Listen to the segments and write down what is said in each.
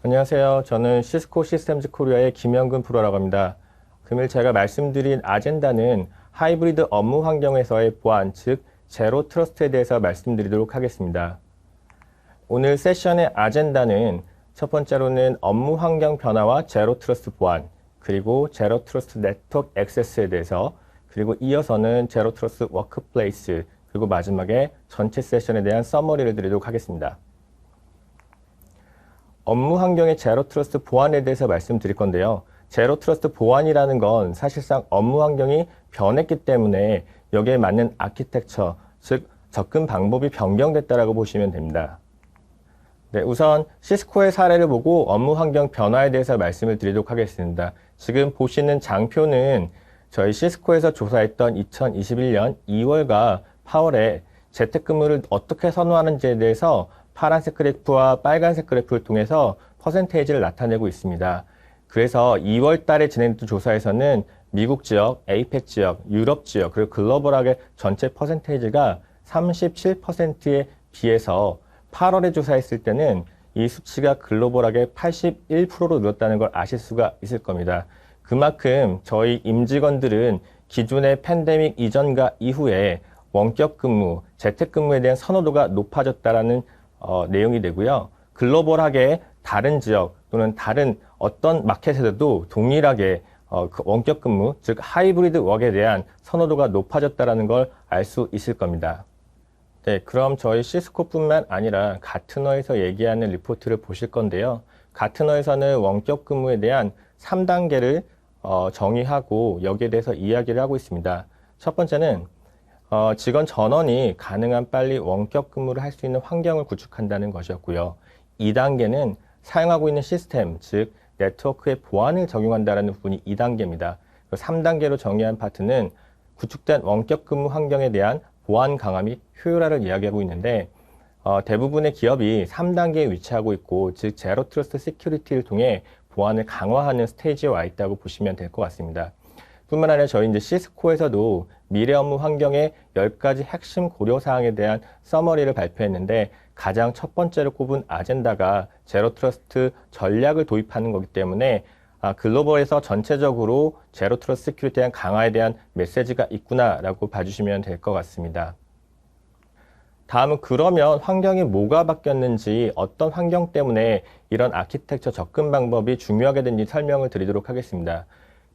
안녕하세요. 저는 시스코 시스템즈 코리아의 김영근 프로라고 합니다. 금일 제가 말씀드린 아젠다는 하이브리드 업무 환경에서의 보안, 즉 제로 트러스트에 대해서 말씀드리도록 하겠습니다. 오늘 세션의 아젠다는 첫 번째로는 업무 환경 변화와 제로 트러스트 보안, 그리고 제로 트러스트 네트워크 액세스에 대해서, 그리고 이어서는 제로 트러스트 워크플레이스, 그리고 마지막에 전체 세션에 대한 서머리를 드리도록 하겠습니다. 업무 환경의 제로 트러스트 보안에 대해서 말씀드릴 건데요. 제로 트러스트 보안이라는 건 사실상 업무 환경이 변했기 때문에 여기에 맞는 아키텍처, 즉 접근 방법이 변경됐다라고 보시면 됩니다. 네, 우선 시스코의 사례를 보고 업무 환경 변화에 대해서 말씀을 드리도록 하겠습니다. 지금 보시는 장표는 저희 시스코에서 조사했던 2021년 2월과 8월에 재택근무를 어떻게 선호하는지에 대해서 파란색 그래프와 빨간색 그래프를 통해서 퍼센테이지를 나타내고 있습니다. 그래서 2월 달에 진행됐던 조사에서는 미국 지역, 에이펙 지역, 유럽 지역, 그리고 글로벌하게 전체 퍼센테이지가 37%에 비해서 8월에 조사했을 때는 이 수치가 글로벌하게 81%로 늘었다는 걸 아실 수가 있을 겁니다. 그만큼 저희 임직원들은 기존의 팬데믹 이전과 이후에 원격 근무, 재택 근무에 대한 선호도가 높아졌다라는 어, 내용이 되고요. 글로벌하게 다른 지역 또는 다른 어떤 마켓에서도 동일하게 어, 그 원격 근무, 즉 하이브리드 웍에 대한 선호도가 높아졌다라는 걸 알 수 있을 겁니다. 네, 그럼 저희 시스코뿐만 아니라 가트너에서 얘기하는 리포트를 보실 건데요. 가트너에서는 원격 근무에 대한 3단계를 어, 정의하고 여기에 대해서 이야기를 하고 있습니다. 첫 번째는 어, 직원 전원이 가능한 빨리 원격 근무를 할 수 있는 환경을 구축한다는 것이었고요. 2단계는 사용하고 있는 시스템, 즉 네트워크의 보안을 적용한다는 부분이 2단계입니다. 3단계로 정의한 파트는 구축된 원격 근무 환경에 대한 보안 강화 및 효율화를 이야기하고 있는데 어, 대부분의 기업이 3단계에 위치하고 있고 즉 제로 트러스트 시큐리티를 통해 보안을 강화하는 스테이지에 와 있다고 보시면 될 것 같습니다. 뿐만 아니라 저희 이제 시스코에서도 미래 업무 환경의 10가지 핵심 고려 사항에 대한 서머리를 발표했는데 가장 첫 번째로 꼽은 아젠다가 제로 트러스트 전략을 도입하는 거기 때문에 아, 글로벌에서 전체적으로 제로 트러스트 시큐리티에 대한 강화에 대한 메시지가 있구나라고 봐주시면 될 것 같습니다. 다음은 그러면 환경이 뭐가 바뀌었는지 어떤 환경 때문에 이런 아키텍처 접근 방법이 중요하게 된지 설명을 드리도록 하겠습니다.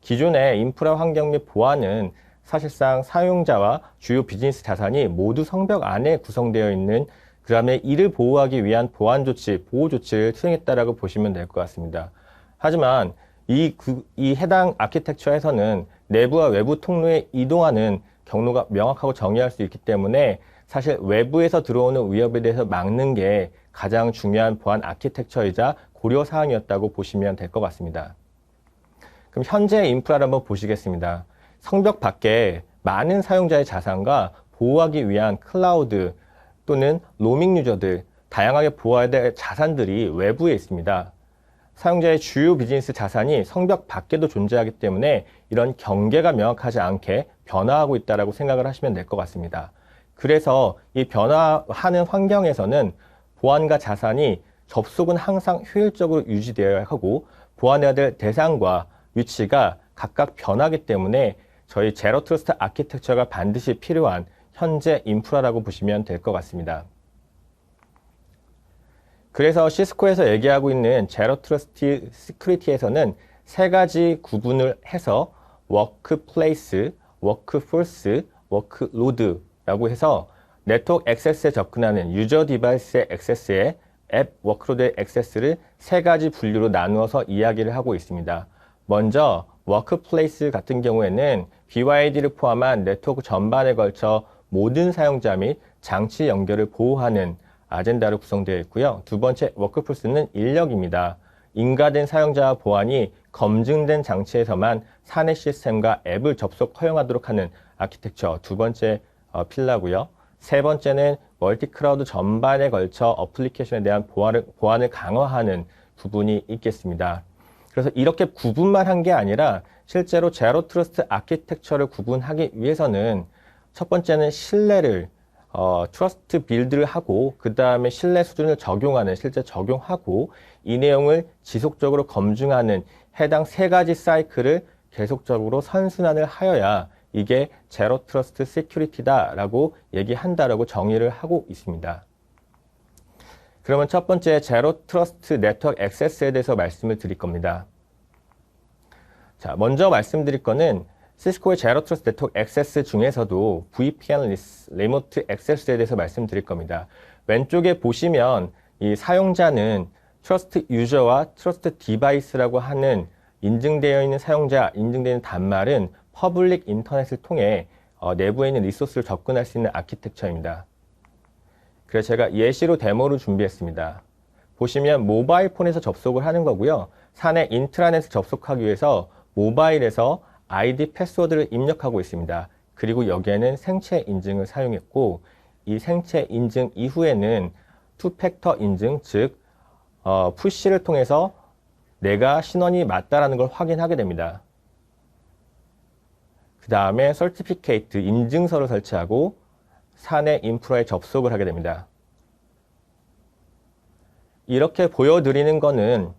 기존의 인프라 환경 및 보안은 사실상 사용자와 주요 비즈니스 자산이 모두 성벽 안에 구성되어 있는 그 다음에 이를 보호하기 위한 보안 조치, 보호 조치를 수행했다라고 보시면 될 것 같습니다. 하지만 이, 그, 이 해당 아키텍처에서는 내부와 외부 통로에 이동하는 경로가 명확하고 정의할 수 있기 때문에 사실 외부에서 들어오는 위협에 대해서 막는 게 가장 중요한 보안 아키텍처이자 고려 사항이었다고 보시면 될 것 같습니다. 그럼 현재 인프라를 한번 보시겠습니다. 성벽 밖에 많은 사용자의 자산과 보호하기 위한 클라우드 또는 로밍 유저들, 다양하게 보호해야 될 자산들이 외부에 있습니다. 사용자의 주요 비즈니스 자산이 성벽 밖에도 존재하기 때문에 이런 경계가 명확하지 않게 변화하고 있다고 생각을 하시면 될 것 같습니다. 그래서 이 변화하는 환경에서는 보안과 자산이 접속은 항상 효율적으로 유지되어야 하고 보안해야 될 대상과 위치가 각각 변하기 때문에 저희 제로 트러스트 아키텍처가 반드시 필요한 현재 인프라라고 보시면 될 것 같습니다. 그래서 시스코에서 얘기하고 있는 제로 트러스트 시큐리티에서는 세 가지 구분을 해서 워크플레이스, 워크포스, 워크로드라고 해서 네트워크 액세스에 접근하는 유저 디바이스의 액세스에 앱 워크로드의 액세스를 세 가지 분류로 나누어서 이야기를 하고 있습니다. 먼저 워크플레이스 같은 경우에는 BYD를 포함한 네트워크 전반에 걸쳐 모든 사용자 및 장치 연결을 보호하는 아젠다로 구성되어 있고요. 두 번째 워크플스는 인력입니다. 인가된 사용자와 보안이 검증된 장치에서만 사내 시스템과 앱을 접속 허용하도록 하는 아키텍처 두 번째 어, 필라고요. 세 번째는 멀티 클라우드 전반에 걸쳐 어플리케이션에 대한 보안을, 보안을 강화하는 부분이 있겠습니다. 그래서 이렇게 구분만 한 게 아니라 실제로 제로 트러스트 아키텍처를 구분하기 위해서는 첫 번째는 신뢰를 어, 트러스트 빌드를 하고 그 다음에 신뢰 수준을 적용하는 실제 적용하고 이 내용을 지속적으로 검증하는 해당 세 가지 사이클을 계속적으로 선순환을 하여야 이게 제로 트러스트 시큐리티다라고 얘기한다라고 정의를 하고 있습니다. 그러면 첫 번째 제로 트러스트 네트워크 액세스에 대해서 말씀을 드릴 겁니다. 자, 먼저 말씀드릴 거는 시스코의 제로 트러스트 네트워크 액세스 중에서도 VPN 리모트 액세스에 대해서 말씀드릴 겁니다. 왼쪽에 보시면 이 사용자는 트러스트 유저와 트러스트 디바이스라고 하는 인증되어 있는 사용자, 인증되는 단말은 퍼블릭 인터넷을 통해 어, 내부에 있는 리소스를 접근할 수 있는 아키텍처입니다. 그래서 제가 예시로 데모를 준비했습니다. 보시면 모바일 폰에서 접속을 하는 거고요. 사내 인트라넷을 접속하기 위해서 모바일에서 아이디 패스워드를 입력하고 있습니다. 그리고 여기에는 생체 인증을 사용했고 이 생체 인증 이후에는 투팩터 인증, 즉 어, 푸시를 통해서 내가 신원이 맞다라는 걸 확인하게 됩니다. 그 다음에 설티피케이트 인증서를 설치하고 사내 인프라에 접속을 하게 됩니다. 이렇게 보여드리는 거는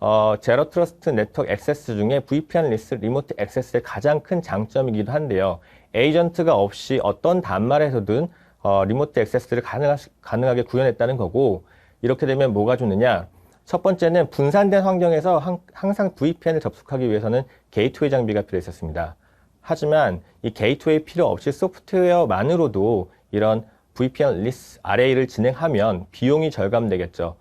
어, 제로 트러스트 네트워크 액세스 중에 VPN 리스 리모트 액세스의 가장 큰 장점이기도 한데요. 에이전트가 없이 어떤 단말에서든 어, 리모트 액세스를 가능하, 가능하게 구현했다는 거고 이렇게 되면 뭐가 좋느냐? 첫 번째는 분산된 환경에서 항, 항상 VPN을 접속하기 위해서는 게이트웨이 장비가 필요했었습니다. 하지만 이 게이트웨이 필요 없이 소프트웨어만으로도 이런 VPN 리스 RA를 진행하면 비용이 절감되겠죠.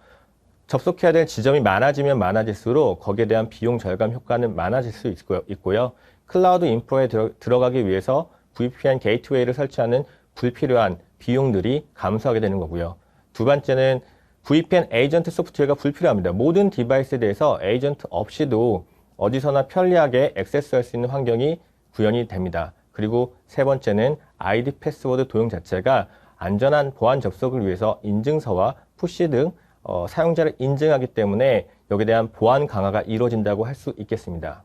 접속해야 될 지점이 많아지면 많아질수록 거기에 대한 비용 절감 효과는 많아질 수 있고요. 클라우드 인프라에 들어, 가기 위해서 VPN 게이트웨이를 설치하는 불필요한 비용들이 감소하게 되는 거고요. 두 번째는 VPN 에이전트 소프트웨어가 불필요합니다. 모든 디바이스에 대해서 에이전트 없이도 어디서나 편리하게 액세스할 수 있는 환경이 구현이 됩니다. 그리고 세 번째는 아이디 패스워드 도용 자체가 안전한 보안 접속을 위해서 인증서와 푸시 등 어, 사용자를 인증하기 때문에 여기에 대한 보안 강화가 이루어진다고 할 수 있겠습니다.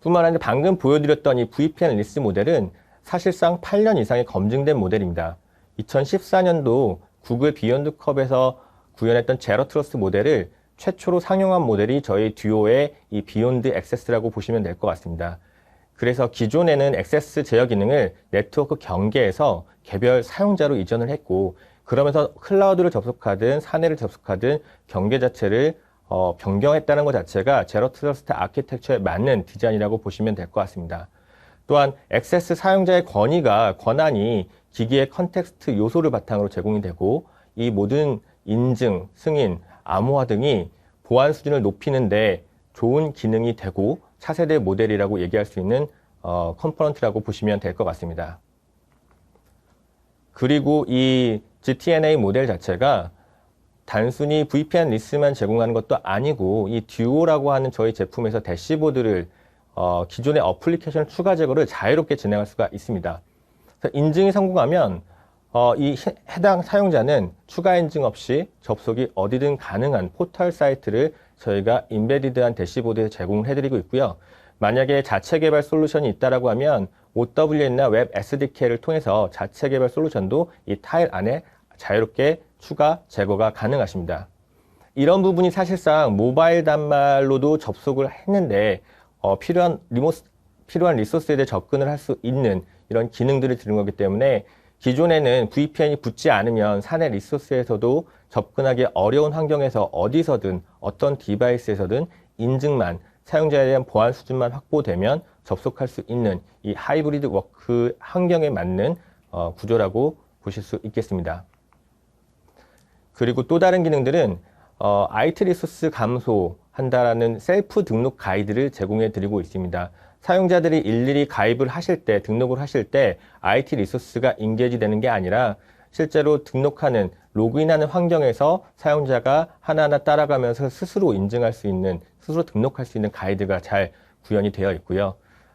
뿐만 아니라 방금 보여드렸던 이 VPN 리스 모델은 사실상 8년 이상의 검증된 모델입니다. 2014년도 구글 비욘드 컵에서 구현했던 제로 트러스트 모델을 최초로 상용한 모델이 저희 듀오의 이 비욘드 액세스라고 보시면 될 것 같습니다. 그래서 기존에는 액세스 제어 기능을 네트워크 경계에서 개별 사용자로 이전을 했고 그러면서 클라우드를 접속하든 사내를 접속하든 경계 자체를 어, 변경했다는 것 자체가 제로 트러스트 아키텍처에 맞는 디자인이라고 보시면 될 것 같습니다. 또한 액세스 사용자의 권위가 권한이 기기의 컨텍스트 요소를 바탕으로 제공이 되고 이 모든 인증, 승인, 암호화 등이 보안 수준을 높이는데 좋은 기능이 되고 차세대 모델이라고 얘기할 수 있는 어, 컴포넌트라고 보시면 될 것 같습니다. 그리고 이 GTNA 모델 자체가 단순히 VPN 리스만 제공하는 것도 아니고 이 듀오라고 하는 저희 제품에서 대시보드를 어, 기존의 어플리케이션 추가 제거를 자유롭게 진행할 수가 있습니다. 인증이 성공하면 어, 이 해당 사용자는 추가 인증 없이 접속이 어디든 가능한 포털 사이트를 저희가 인베디드한 대시보드에 제공을 해드리고 있고요. 만약에 자체 개발 솔루션이 있다라고 하면 OWN이나 웹 SDK를 통해서 자체 개발 솔루션도 이 타일 안에 자유롭게 추가 제거가 가능하십니다. 이런 부분이 사실상 모바일 단말로도 접속을 했는데 어, 필요한 리모스 필요한 리소스에 대해 접근을 할 수 있는 이런 기능들을 드는 거기 때문에 기존에는 VPN이 붙지 않으면 사내 리소스에서도 접근하기 어려운 환경에서 어디서든 어떤 디바이스에서든 인증만 사용자에 대한 보안 수준만 확보되면 접속할 수 있는 이 하이브리드 워크 환경에 맞는 어, 구조라고 보실 수 있겠습니다. 그리고 또 다른 기능들은 어, IT 리소스 감소한다라는 셀프 등록 가이드를 제공해 드리고 있습니다. 사용자들이 일일이 가입을 하실 때, 등록을 하실 때 IT 리소스가 인게지 되는 게 아니라 실제로 등록하는 로그인하는 환경에서 사용자가 하나하나 따라가면서 스스로 인증할 수 있는, 스스로 등록할 수 있는 가이드가 잘 구현이 되어 있고요.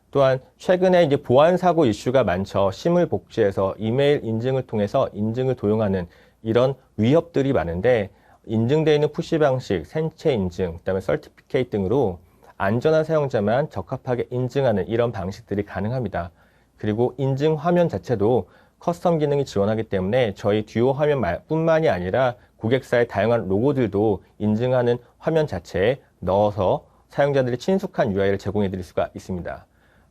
또한 최근에 이제 보안 사고 이슈가 많죠. 심을 복제해서 이메일 인증을 통해서 인증을 도용하는 이런 위협들이 많은데 인증되어 있는 푸시 방식, 생체 인증, 그다음에 설티피케이트 등으로 안전한 사용자만 적합하게 인증하는 이런 방식들이 가능합니다. 그리고 인증 화면 자체도 커스텀 기능이 지원하기 때문에 저희 듀오 화면뿐만이 아니라 고객사의 다양한 로고들도 인증하는 화면 자체에 넣어서 사용자들이 친숙한 UI를 제공해 드릴 수가 있습니다.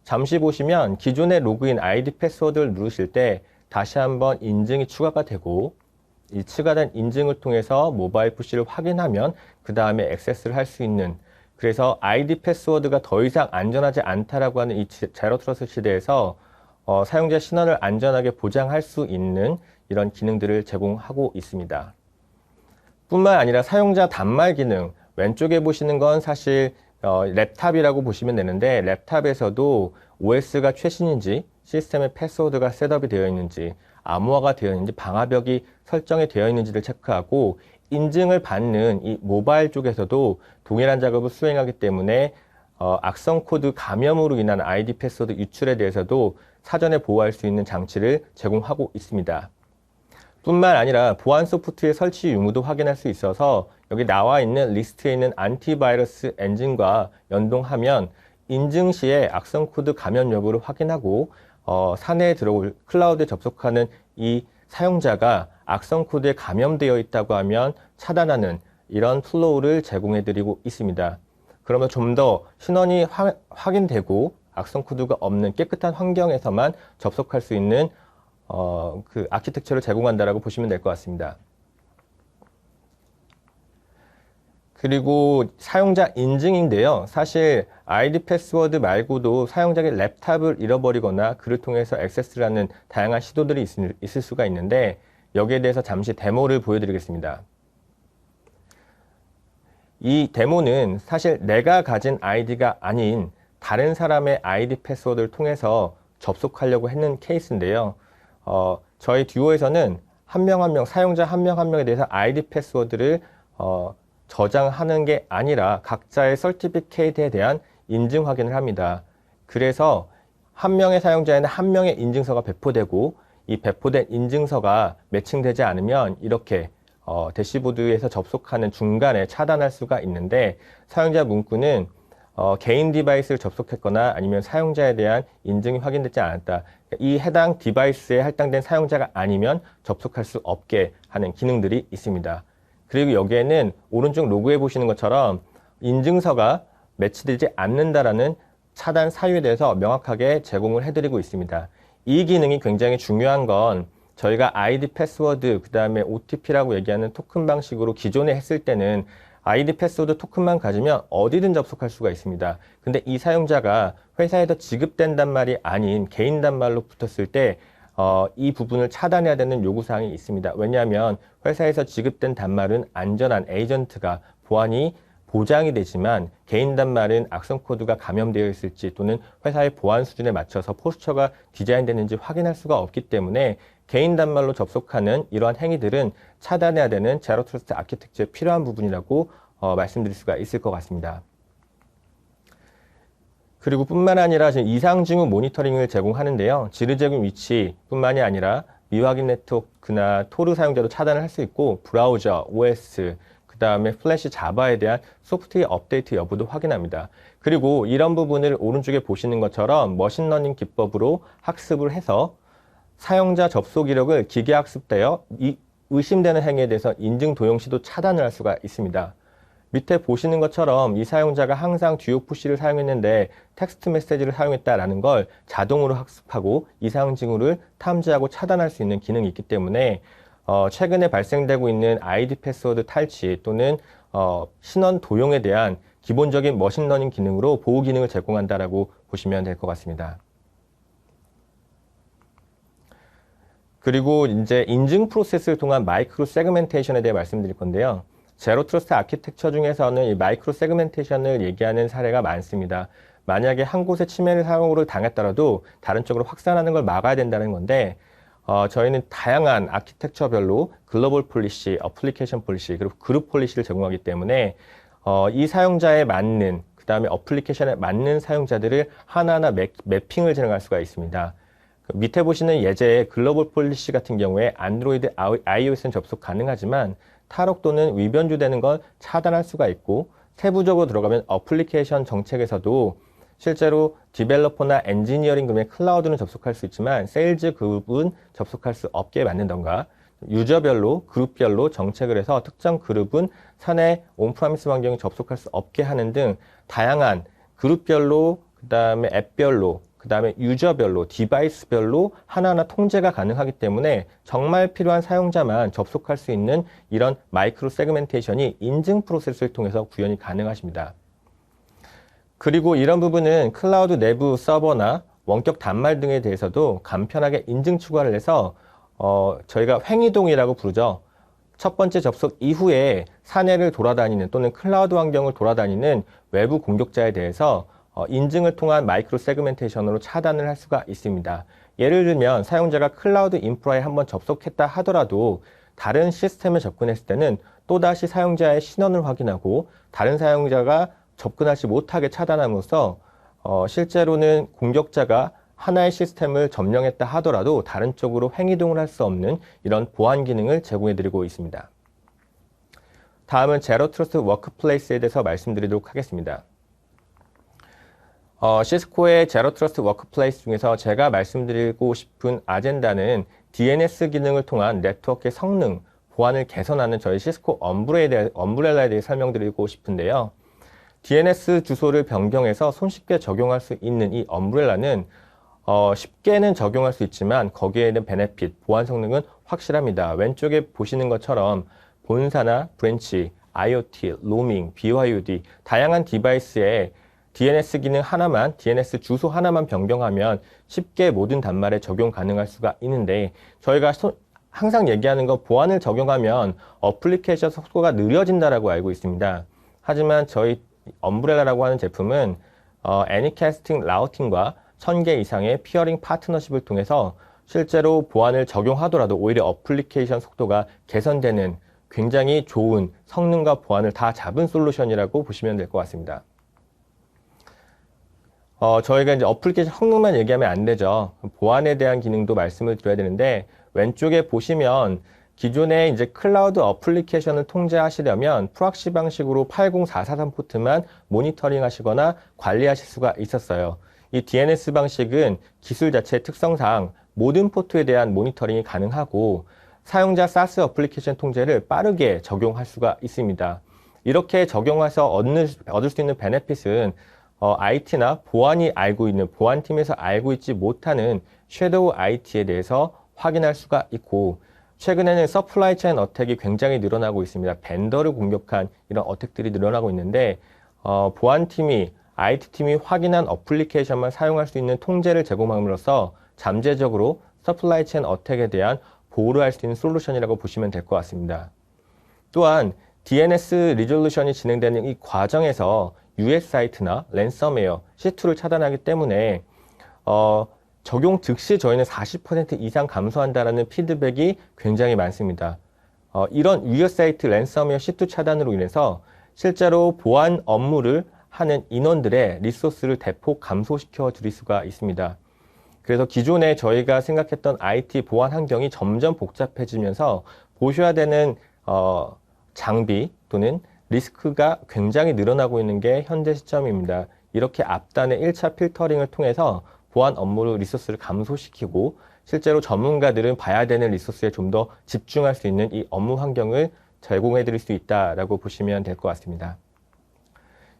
잠시 보시면 기존의 로그인 아이디 패스워드를 누르실 때 다시 한번 인증이 추가가 되고 이 추가된 인증을 통해서 모바일 푸시를 확인하면 그 다음에 액세스를 할 수 있는 그래서 아이디 패스워드가 더 이상 안전하지 않다라고 하는 이 제로 트러스 시대에서 어, 사용자 신원을 안전하게 보장할 수 있는 이런 기능들을 제공하고 있습니다. 뿐만 아니라 사용자 단말 기능 왼쪽에 보시는 건 사실 어, 랩탑이라고 보시면 되는데 랩탑에서도 OS가 최신인지 시스템의 패스워드가 셋업이 되어 있는지 암호화가 되어 있는지 방화벽이 설정이 되어 있는지를 체크하고 인증을 받는 이 모바일 쪽에서도 동일한 작업을 수행하기 때문에 어, 악성 코드 감염으로 인한 아이디 패스워드 유출에 대해서도 사전에 보호할 수 있는 장치를 제공하고 있습니다. 뿐만 아니라 보안 소프트웨어 설치 유무도 확인할 수 있어서 여기 나와 있는 리스트에 있는 안티바이러스 엔진과 연동하면 인증 시에 악성 코드 감염 여부를 확인하고 어, 사내에 들어올 클라우드에 접속하는 이 사용자가 악성 코드에 감염되어 있다고 하면 차단하는 이런 플로우를 제공해 드리고 있습니다. 그러면 좀 더 신원이 화, 확인되고 악성 코드가 없는 깨끗한 환경에서만 접속할 수 있는 어, 그 아키텍처를 제공한다라고 보시면 될 것 같습니다. 그리고 사용자 인증인데요. 사실 아이디 패스워드 말고도 사용자의 랩탑을 잃어버리거나 그를 통해서 액세스를 하는 다양한 시도들이 있을, 있을 수가 있는데 여기에 대해서 잠시 데모를 보여드리겠습니다. 이 데모는 사실 내가 가진 아이디가 아닌 다른 사람의 아이디 패스워드를 통해서 접속하려고 했는 케이스인데요. 어, 저희 듀오에서는 한 명 한 명, 사용자 한명한 명에 대해서 아이디 패스워드를 어, 저장하는 게 아니라 각자의 설티피케이트에 대한 인증 확인을 합니다. 그래서 한 명의 사용자에는 한 명의 인증서가 배포되고 이 배포된 인증서가 매칭되지 않으면 이렇게 어, 대시보드에서 접속하는 중간에 차단할 수가 있는데 사용자 문구는 어, 개인 디바이스를 접속했거나 아니면 사용자에 대한 인증이 확인되지 않았다. 이 해당 디바이스에 할당된 사용자가 아니면 접속할 수 없게 하는 기능들이 있습니다. 그리고 여기에는 오른쪽 로그에 보시는 것처럼 인증서가 매치되지 않는다라는 차단 사유에 대해서 명확하게 제공을 해드리고 있습니다. 이 기능이 굉장히 중요한 건 저희가 아이디 패스워드, 그 다음에 OTP라고 얘기하는 토큰 방식으로 기존에 했을 때는 아이디 패스워드 토큰만 가지면 어디든 접속할 수가 있습니다. 근데 이 사용자가 회사에서 지급된 단말이 아닌 개인 단말로 붙었을 때 어, 이 부분을 차단해야 되는 요구사항이 있습니다. 왜냐하면 회사에서 지급된 단말은 안전한 에이전트가 보안이 보장이 되지만 개인 단말은 악성 코드가 감염되어 있을지 또는 회사의 보안 수준에 맞춰서 포스처가 디자인되는지 확인할 수가 없기 때문에 개인 단말로 접속하는 이러한 행위들은 차단해야 되는 제로 트러스트 아키텍처에 필요한 부분이라고 어, 말씀드릴 수가 있을 것 같습니다. 그리고 뿐만 아니라 지금 이상 징후 모니터링을 제공하는데요. 지르 제공 위치뿐만이 아니라 미확인 네트워크나 토르 사용자도 차단을 할 수 있고 브라우저, OS, 그 다음에 플래시 자바에 대한 소프트웨어 업데이트 여부도 확인합니다. 그리고 이런 부분을 오른쪽에 보시는 것처럼 머신러닝 기법으로 학습을 해서 사용자 접속 이력을 기계 학습되어 이 의심되는 행위에 대해서 인증 도용 시도 차단을 할 수가 있습니다. 밑에 보시는 것처럼 이 사용자가 항상 듀오 푸시를 사용했는데 텍스트 메시지를 사용했다라는 걸 자동으로 학습하고 이상 징후를 탐지하고 차단할 수 있는 기능이 있기 때문에 어, 최근에 발생되고 있는 아이디 패스워드 탈취 또는 어, 신원 도용에 대한 기본적인 머신러닝 기능으로 보호 기능을 제공한다라고 보시면 될 것 같습니다. 그리고 이제 인증 프로세스를 통한 마이크로 세그멘테이션에 대해 말씀드릴 건데요. 제로 트러스트 아키텍처 중에서는 이 마이크로 세그멘테이션을 얘기하는 사례가 많습니다. 만약에 한 곳에 침해를 사용을 당했더라도 다른 쪽으로 확산하는 걸 막아야 된다는 건데 어, 저희는 다양한 아키텍처별로 글로벌 폴리시, 어플리케이션 폴리시, 그리고 그룹 폴리시를 제공하기 때문에 어, 이 사용자에 맞는 그 다음에 어플리케이션에 맞는 사용자들을 하나하나 매, 매핑을 진행할 수가 있습니다. 밑에 보시는 예제의 글로벌 폴리시 같은 경우에 안드로이드, iOS는 접속 가능하지만 탈옥 또는 위변조되는 걸 차단할 수가 있고 세부적으로 들어가면 어플리케이션 정책에서도 실제로 디벨로퍼나 엔지니어링 그룹의 클라우드는 접속할 수 있지만 세일즈 그룹은 접속할 수 없게 만든던가 유저별로 그룹별로 정책을 해서 특정 그룹은 사내 온프라미스 환경에 접속할 수 없게 하는 등 다양한 그룹별로 그다음에 앱별로 그 다음에 유저별로 디바이스별로 하나하나 통제가 가능하기 때문에 정말 필요한 사용자만 접속할 수 있는 이런 마이크로 세그멘테이션이 인증 프로세스를 통해서 구현이 가능하십니다. 그리고 이런 부분은 클라우드 내부 서버나 원격 단말 등에 대해서도 간편하게 인증 추가를 해서 어, 저희가 횡이동이라고 부르죠. 첫 번째 접속 이후에 사내를 돌아다니는 또는 클라우드 환경을 돌아다니는 외부 공격자에 대해서 어, 인증을 통한 마이크로 세그멘테이션으로 차단을 할 수가 있습니다. 예를 들면 사용자가 클라우드 인프라에 한번 접속했다 하더라도 다른 시스템에 접근했을 때는 또다시 사용자의 신원을 확인하고 다른 사용자가 접근하지 못하게 차단함으로써 어, 실제로는 공격자가 하나의 시스템을 점령했다 하더라도 다른 쪽으로 횡이동을 할 수 없는 이런 보안 기능을 제공해드리고 있습니다. 다음은 제로 트러스트 워크플레이스에 대해서 말씀드리도록 하겠습니다. 어, 시스코의 제로 트러스트 워크플레이스 중에서 제가 말씀드리고 싶은 아젠다는 DNS 기능을 통한 네트워크의 성능, 보안을 개선하는 저희 시스코 엄브레에 대해, 엄브렐라에 대해 설명드리고 싶은데요. DNS 주소를 변경해서 손쉽게 적용할 수 있는 이 엄브렐라는 어, 쉽게는 적용할 수 있지만 거기에 있는 베네핏, 보안 성능은 확실합니다. 왼쪽에 보시는 것처럼 본사나 브랜치, IoT, 로밍, BYOD 다양한 디바이스에 DNS 기능 하나만, DNS 주소 하나만 변경하면 쉽게 모든 단말에 적용 가능할 수가 있는데 저희가 소, 항상 얘기하는 건 보안을 적용하면 어플리케이션 속도가 느려진다라고 알고 있습니다. 하지만 저희 엄브렐라라고 하는 제품은 어, 애니캐스팅 라우팅과 1000개 이상의 피어링 파트너십을 통해서 실제로 보안을 적용하더라도 오히려 어플리케이션 속도가 개선되는 굉장히 좋은 성능과 보안을 다 잡은 솔루션이라고 보시면 될 것 같습니다. 어, 저희가 이제 어플리케이션 성능만 얘기하면 안 되죠. 보안에 대한 기능도 말씀을 드려야 되는데 왼쪽에 보시면 기존에 이제 클라우드 어플리케이션을 통제하시려면 프락시 방식으로 80443 포트만 모니터링 하시거나 관리하실 수가 있었어요. 이 DNS 방식은 기술 자체의 특성상 모든 포트에 대한 모니터링이 가능하고 사용자 사스 어플리케이션 통제를 빠르게 적용할 수가 있습니다. 이렇게 적용해서 얻는, 얻을 수 있는 베네핏은 어, IT나 보안이 알고 있는 보안팀에서 알고 있지 못하는 섀도우 IT에 대해서 확인할 수가 있고 최근에는 서플라이 체인 어택이 굉장히 늘어나고 있습니다. 벤더를 공격한 이런 어택들이 늘어나고 있는데 어, 보안팀이 IT팀이 확인한 어플리케이션만 사용할 수 있는 통제를 제공함으로써 잠재적으로 서플라이 체인 어택에 대한 보호를 할 수 있는 솔루션이라고 보시면 될 것 같습니다. 또한 DNS 리졸루션이 진행되는 이 과정에서 US 사이트나 랜섬웨어, C2를 차단하기 때문에 어, 적용 즉시 저희는 40% 이상 감소한다라는 피드백이 굉장히 많습니다. 어, 이런 US 사이트 랜섬웨어 C2 차단으로 인해서 실제로 보안 업무를 하는 인원들의 리소스를 대폭 감소시켜 드릴 수가 있습니다. 그래서 기존에 저희가 생각했던 IT 보안 환경이 점점 복잡해지면서 보셔야 되는 어, 장비 또는 리스크가 굉장히 늘어나고 있는 게 현재 시점입니다. 이렇게 앞단의 1차 필터링을 통해서 보안 업무를 리소스를 감소시키고 실제로 전문가들은 봐야 되는 리소스에 좀 더 집중할 수 있는 이 업무 환경을 제공해 드릴 수 있다라고 보시면 될 것 같습니다.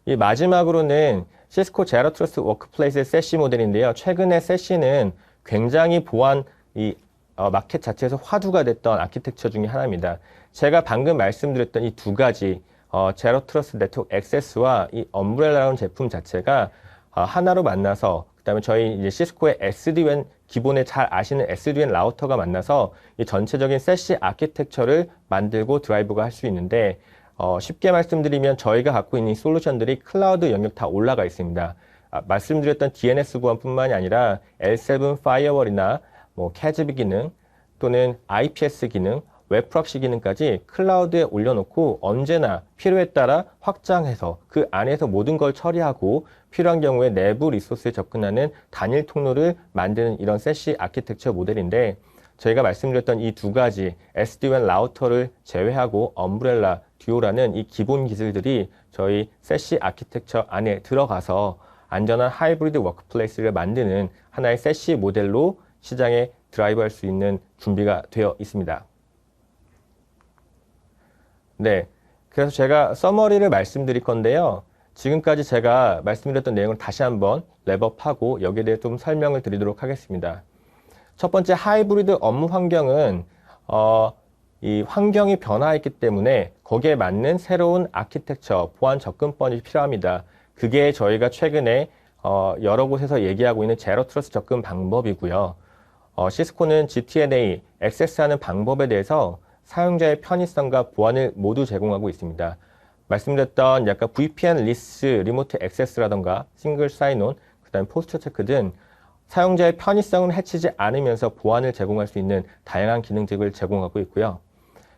이 마지막으로는 시스코 제로 트러스트 워크플레이스의 세시 모델인데요. 최근에 세시는 굉장히 보안 이 어, 마켓 자체에서 화두가 됐던 아키텍처 중의 하나입니다. 제가 방금 말씀드렸던 이 두 가지 어, 제로 트러스트 네트워크 액세스와 이 엄브렐라라는 제품 자체가 어, 하나로 만나서 그다음에 저희 이제 시스코의 SD-WAN 기본에 잘 아시는 SD-WAN 라우터가 만나서 이 전체적인 세시 아키텍처를 만들고 드라이브가 할 수 있는데 어, 쉽게 말씀드리면 저희가 갖고 있는 솔루션들이 클라우드 영역 다 올라가 있습니다. 아, 말씀드렸던 DNS 구원뿐만이 아니라 L7 파이어월이나 뭐 캐즈비 기능 또는 IPS 기능, 웹프락시 기능까지 클라우드에 올려놓고 언제나 필요에 따라 확장해서 그 안에서 모든 걸 처리하고 필요한 경우에 내부 리소스에 접근하는 단일 통로를 만드는 이런 세시 아키텍처 모델인데 저희가 말씀드렸던 이 두 가지 SD-WAN 라우터를 제외하고 엄브렐라 듀오라는 이 기본 기술들이 저희 세시 아키텍처 안에 들어가서 안전한 하이브리드 워크플레이스를 만드는 하나의 세시 모델로 시장에 드라이브할 수 있는 준비가 되어 있습니다. 네. 그래서 제가 서머리를 말씀드릴 건데요. 지금까지 제가 말씀드렸던 내용을 다시 한번 랩업하고 여기에 대해 좀 설명을 드리도록 하겠습니다. 첫 번째 하이브리드 업무 환경은 어, 이 환경이 변화했기 때문에 거기에 맞는 새로운 아키텍처, 보안 접근법이 필요합니다. 그게 저희가 최근에 어, 여러 곳에서 얘기하고 있는 제로 트러스 접근 방법이고요. 어, 시스코는 GTNA, 액세스하는 방법에 대해서 사용자의 편의성과 보안을 모두 제공하고 있습니다. 말씀드렸던 약간 VPN 리스, 리모트 액세스라던가 싱글 사인온, 그 다음 포스터 체크 등 사용자의 편의성을 해치지 않으면서 보안을 제공할 수 있는 다양한 기능들을 제공하고 있고요.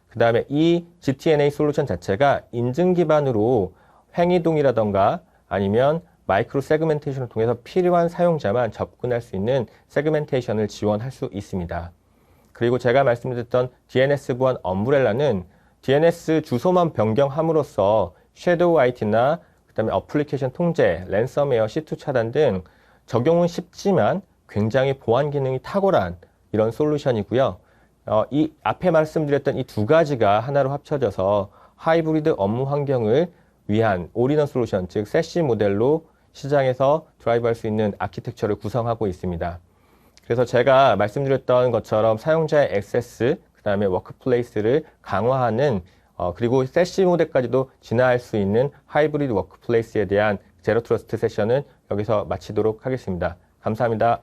그 다음에 이 GTNA 솔루션 자체가 인증 기반으로 횡이동이라던가 아니면 마이크로 세그멘테이션을 통해서 필요한 사용자만 접근할 수 있는 세그멘테이션을 지원할 수 있습니다. 그리고 제가 말씀드렸던 DNS 보안 엄브렐라는 DNS 주소만 변경함으로써 섀도우 IT나 그다음에 어플리케이션 통제, 랜섬웨어, C2 차단 등 적용은 쉽지만 굉장히 보안 기능이 탁월한 이런 솔루션이고요. 어, 이 앞에 말씀드렸던 이 두 가지가 하나로 합쳐져서 하이브리드 업무 환경을 위한 올인원 솔루션, 즉 세시 모델로 시장에서 드라이브할 수 있는 아키텍처를 구성하고 있습니다. 그래서 제가 말씀드렸던 것처럼 사용자의 액세스, 그 다음에 워크플레이스를 강화하는 어, 그리고 세시 모델까지도 진화할 수 있는 하이브리드 워크플레이스에 대한 제로 트러스트 세션은 여기서 마치도록 하겠습니다. 감사합니다.